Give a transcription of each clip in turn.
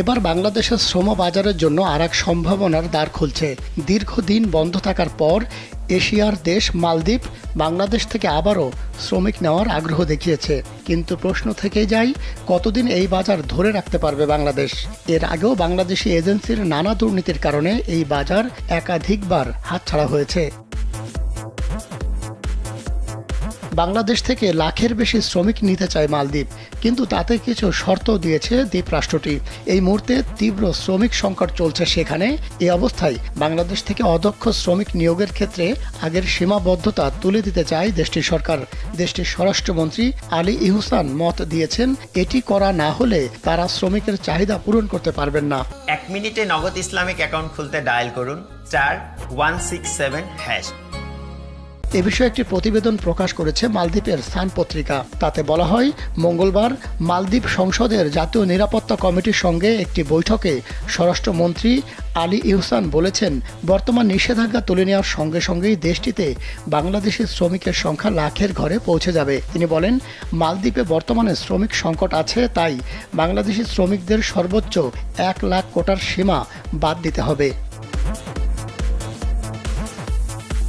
এবার বাংলাদেশের শ্রম বাজারের জন্য আর এক সম্ভাবনার দ্বার খুলছে। দীর্ঘদিন বন্ধ থাকার পর এশিয়ার দেশ মালদ্বীপ, বাংলাদেশ থেকে আবারও শ্রমিক নেওয়ার আগ্রহ দেখিয়েছে। কিন্তু প্রশ্ন থেকে যাই কতদিন এই বাজার ধরে রাখতে পারবে বাংলাদেশ? এর আগেও বাংলাদেশি এজেন্সির নানা দুর্নীতির কারণে এই বাজার একাধিকবার হাতছাড়া হয়েছে। বাংলাদেশ থেকে লাখের বেশি শ্রমিক নিতে চায় মালদ্বীপ, কিন্তু তাতে কিছু শর্ত দিয়েছে দ্বীপ রাষ্ট্রটি। এই মুহূর্তে তীব্র শ্রমিক সংকট চলছে সেখানে। এই অবস্থায় বাংলাদেশ থেকে অদক্ষ শ্রমিক নিয়োগের ক্ষেত্রে আগের সীমাবদ্ধতা তুলে দিতে চায় দেশটির সরকার। দেশটির স্বরাষ্ট্রমন্ত্রী আলী ইহুসান মত দিয়েছেন, এটি করা না হলে তারা শ্রমিকের চাহিদা পূরণ করতে পারবেন না। এক মিনিটে নগদ ইসলামিক অ্যাকাউন্ট খুলতে ডায়াল করুন, চার, ওয়ান সিক্স সেভেন, হ্যাশ। এ বিষয়ে একটি প্রতিবেদন প্রকাশ করেছে মালদ্বীপের সান পত্রিকা। তাতে বলা হয়, মঙ্গলবার মালদ্বীপ সংসদের জাতীয় নিরাপত্তা কমিটির সঙ্গে একটি বৈঠকে স্বরাষ্ট্রমন্ত্রী আলী ইহসান বলেছেন, বর্তমান নিষেধাজ্ঞা তুলে নেওয়ার সঙ্গে সঙ্গেই দেশটিতে বাংলাদেশি শ্রমিকের সংখ্যা লাখের ঘরে পৌঁছে যাবে। তিনি বলেন, মালদ্বীপে বর্তমানে শ্রমিক সংকট আছে, তাই বাংলাদেশি শ্রমিকদের সর্বোচ্চ এক লাখ কোটার সীমা বাদ দিতে হবে।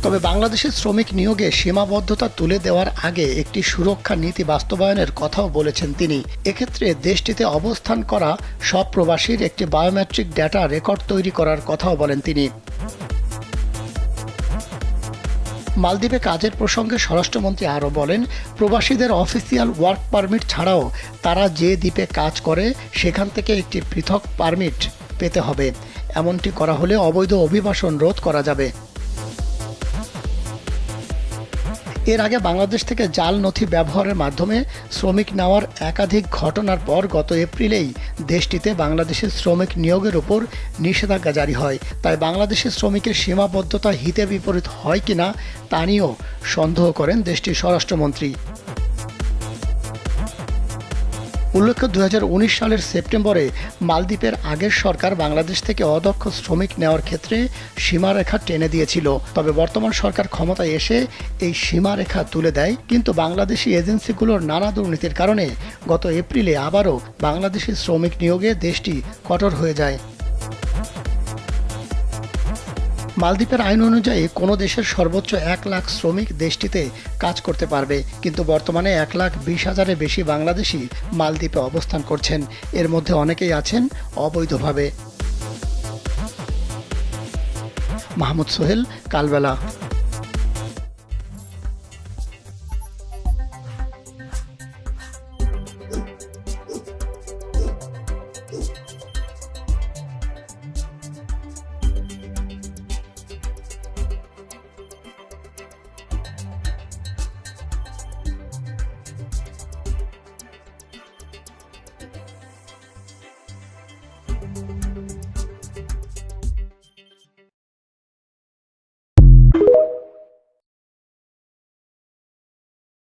তবে বাংলাদেশের শ্রমিক নিয়োগে সীমাবদ্ধতা তুলে দেওয়ার আগে একটি সুরক্ষা নীতি বাস্তবায়নের কথাও বলেছেন তিনি। এক্ষেত্রে দেশটিতে অবস্থান করা সব প্রবাসীর একটি বায়োমেট্রিক ডেটা রেকর্ড তৈরি করার কথাও বলেন তিনি। মালদ্বীপে কাজের প্রসঙ্গে স্বরাষ্ট্রমন্ত্রী আরও বলেন, প্রবাসীদের অফিসিয়াল ওয়ার্ক পারমিট ছাড়াও তারা যে দ্বীপে কাজ করে, সেখান থেকে একটি পৃথক পারমিট পেতে হবে। এমনটি করা হলে অবৈধ অভিবাসন রোধ করা যাবে। এর আগে বাংলাদেশ থেকে জাল নথি ব্যবহারের মাধ্যমে শ্রমিক নেওয়ার একাধিক ঘটনার পর গত এপ্রিলেই দেশটিতে বাংলাদেশের শ্রমিক নিয়োগের উপর নিষেধাজ্ঞা জারি হয়। তাই বাংলাদেশের শ্রমিকের সীমাবদ্ধতা হিতে বিপরীত হয় কিনা তা নিয়েও সন্দেহ করেন দেশটির স্বরাষ্ট্রমন্ত্রী। উল্লেখ্য দু হাজার উনিশ সালের সেপ্টেম্বরে মালদ্বীপের আগের সরকার বাংলাদেশ থেকে অদক্ষ শ্রমিক নেওয়ার ক্ষেত্রে সীমারেখা টেনে দিয়েছিল। তবে বর্তমান সরকার ক্ষমতায় এসে এই সীমারেখা তুলে দেয়। কিন্তু বাংলাদেশি এজেন্সিগুলোর নানা দুর্নীতির কারণে গত এপ্রিলে আবারও বাংলাদেশি শ্রমিক নিয়োগে দেশটি কঠোর হয়ে যায়। মালদ্বীপের আইন অনুযায়ী কোনো দেশের সর্বোচ্চ এক লাখ শ্রমিক দেশটিতে কাজ করতে পারবে, কিন্তু বর্তমানে এক লাখ বিশ হাজারের বেশি বাংলাদেশি মালদ্বীপে অবস্থান করছেন। এর মধ্যে অনেকেই আছেন অবৈধভাবে। মাহমুদ সোহেল, কালবেলা।